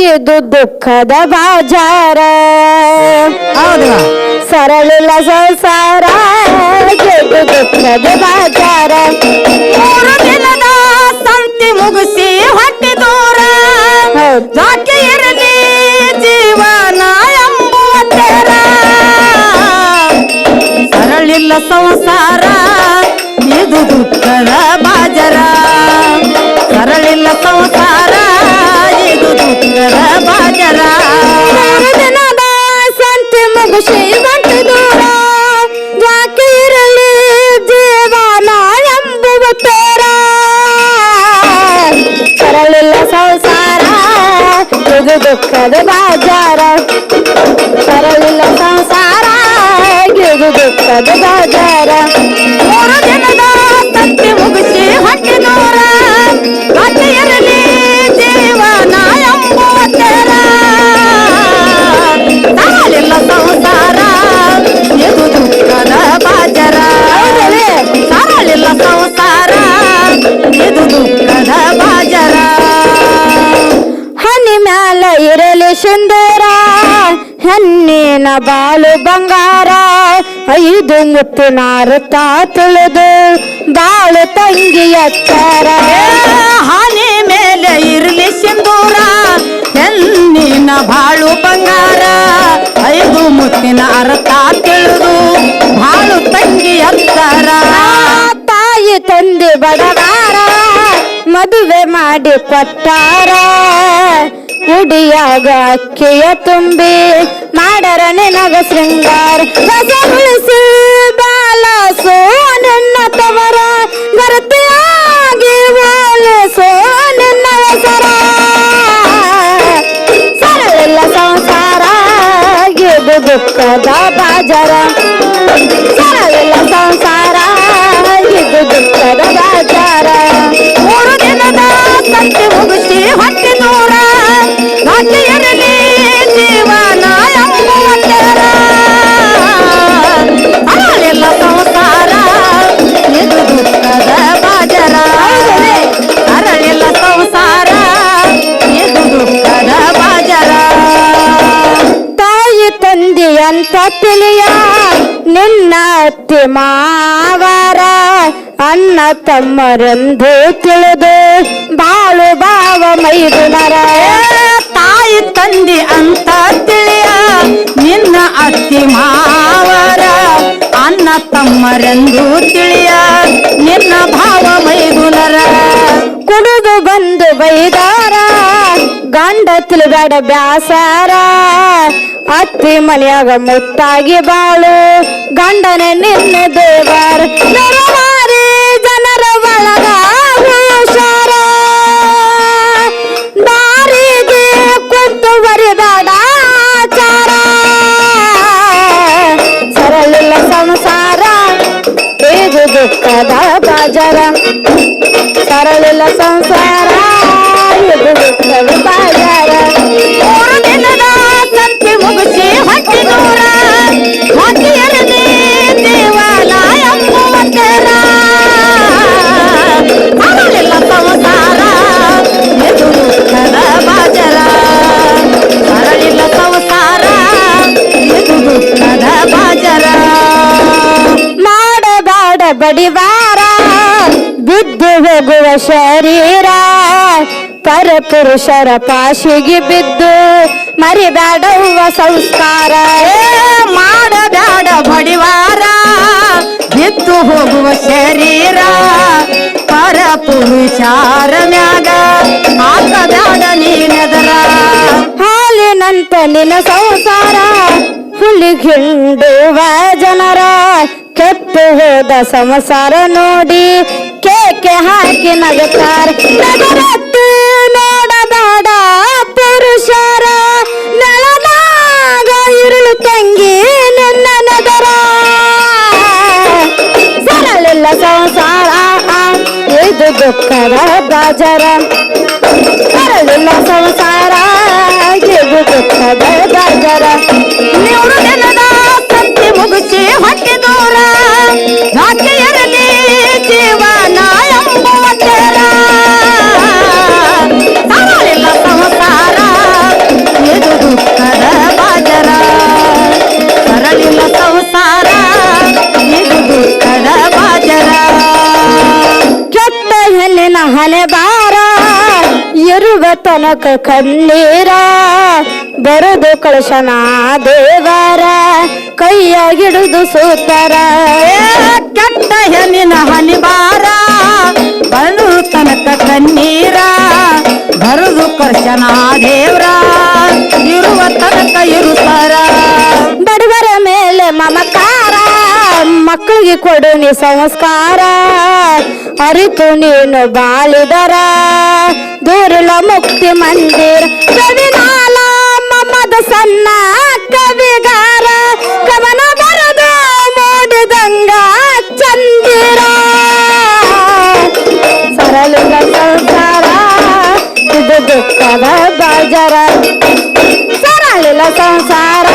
ಇದು ದುಃಖದ ಬಾಜಾರ. ಸರಳಿಲ್ಲ ಸಂಸಾರ ಇದು ದುಃಖದ ಬಾಜಾರ. ಮೂರು ದಿನದ ಸಂತಿ ಮುಗಿಸಿ ಹೊಟ್ಟೆ ದೂರ. ಇರಲಿ ಜೀವನ ಎಂಬುವ ತೆರ. ಸರಳಿಲ್ಲ ಸಂಸಾರ ಇದು ದುಃಖದ ಬಾಜರ. ಸಂತೆ ದೂರ ಇರಲಿ ಜೀವನ ಎಂಬುವ ತೇರ ಸರಳಿಲ್ಲ ಸಂಸಾರ ಇದು ದುಃಖದ ಬಾಜಾರ. ಸರಳಿಲ್ಲ ಸಂಸಾರ ಇದು ದುಃಖದ ಬಾಜಾರ. ಮೂರು ದಿನದ ಹೆಣ್ಣಿನ ಬಾಳು ಬಂಗಾರ ಐದು ಮುತ್ತಿನಾರ ತಾ ತುಳಿದು ಬಾಳು ತಂಗಿಯ ಎತ್ತರ ಹಾನಿ ಮೇಲೆ ಇರಲಿ ಸಿಂಧೂರ ಹೆಣ್ಣಿನ ಬಾಳು ಬಂಗಾರ ಐದು ಮುತ್ತಿನ ಅರ್ಥ ತಿಳಿದು ಬಾಳು ತಂಗಿಯ ಎತ್ತರ ತಾಯಿ ತಂದೆ ಬಡವಾರ ಮದುವೆ ಮಾಡಿ ಕೊಟ್ಟಾರ. ಉಡಿಯಾಗ ಅಕ್ಕಿಯ ತುಂಬಿ ಮಾಡರ ನಿನಗ ಶೃಂಗಾರ ಕಸ ಉಳಿಸಿ ಬಾಲಸೋ ನಿನ್ನ ತವರ ಗರತೆಯಾಗಿ ಬಾಲಸೋ ನಿನ್ನ ಹೆಸರ ಸರಳಿಲ್ಲ ಸಂಸಾರ ಇದು ದುಃಖದ ಬಾಜರ ಸರಳಿಲ್ಲ ಸಂಸಾರ ಅಂತ ತಿಳಿಯ ನಿನ್ನ ಅತ್ತಿ ಮಾವರ ಅಣ್ಣ ತಮ್ಮರೆಂದು ತಿಳಿದು ಬಾಳು ಬಾವ ಮೈದುನರ ತಾಯಿ ತಂದೆ ಅಂತ ತಿಳಿಯ ನಿನ್ನ ಅತ್ತಿ ಮಾವರ ಅಣ್ಣ ತಮ್ಮರೆಂದು ತಿಳಿಯ ನಿನ್ನ ಭಾವ ಮೈದುನರ ಕುಡಿದು ಬಂದು ಬೈದಾರ ಗಂಡ ತಿಳಿಬೇಡ ಬ್ಯಾಸಾರ ಅತ್ತಿ ಮನೆಯಾಗ ಮುತ್ತಾಗಿ ಬಾಳು, ಗಂಡನೆ ನಿನ್ನ ದೇವರ. ನರಮಾರಿ ಜನರ ಒಳಗ ಹುಷಾರ ದಾರಿಗೆ ಕುಂತು ಬರಿದಾಡ ಆಚಾರ. ಸರಳಿಲ್ಲ ಸಂಸಾರ ಇದು ದುಃಖದ ಬಡಿವಾರ, ಬಿದ್ದು ಹೋಗುವ ಶರೀರ, ಪರಪುರುಷರ ಪಾಶಿಗೆ ಬಿದ್ದು ಮರಿಬೇಡವ್ವ ಸಂಸ್ಕಾರ. ಏ ಮಾಡಬ್ಯಾಡ ಬಡಿವಾರ, ಬಿದ್ದು ಹೋಗುವ ಶರೀರ ಪರ ಪುರುಷಾರ ಮ್ಯಾಗ ಹಾಕಬ್ಯಾಡ ನೀನದರ. ಹಾಲಿನಂತ ನಿನ್ನ ಸಂಸಾರ ಹುಲಿಗಿಂಡುವ ಜನರ ಕೆಟ್ಟು ಹೋದ ಸಂಸಾರ ನೋಡಿ, ಕೇಕೆ ಹಾಕಿ ನಗುತ್ತಾರ ನಗರತ್ತು ನೋಡಬೇಡ ಪುರುಷರ, ನೆಲದಾಗ ಇರುಳು ತಂಗಿ ನಿನ್ನ ನಗರ. ಸರಳಿಲ್ಲ ಸಂಸಾರ, ಇದು ದುಃಖದ ಬಾಜರ. ಸರಳಿಲ್ಲ ಸಂಸಾರ, ಇದು ದುಃಖದ ಬಾಜರ. ಮೂರು ದಿನದ ಸಂತೆ ಮುಗಿಸಿ ಹೊಟ್ಟೆ ತನಕ ಕಣ್ಣೀರ? ಬರುದು ಕಳಶನ ದೇವರ, ಕೈಯಾಗಿಡುದು ಸೂತರ. ಕೆಟ್ಟ ಹೆಣ್ಣಿನ ಹನಿಬಾರ ಬಲು ತನಕ ಕಣ್ಣೀರ? ಬರುದು ಕಳಶನ ದೇವ್ರ, ಇರುವ ತನಕ ಇರುತ್ತಾರ. ಬಡವರ ಮೇಲೆ ಮಮಕಾರ, ಮಕ್ಕಳಿಗೆ ಕೊಡು ನೀ ಸಂಸ್ಕಾರ. ಅರಿತು ನೀನು ಬಾಳಿದರ. धुरला मुक्ती मंदिर कविनाला ममद सन्ना कविगार कवन बरद मोड गंगा चंदिरा सरलुग संसारा ಇದು ದುಃಖದ ಬಾಜರ ಸರಳಿಲ ಸಂಸಾರ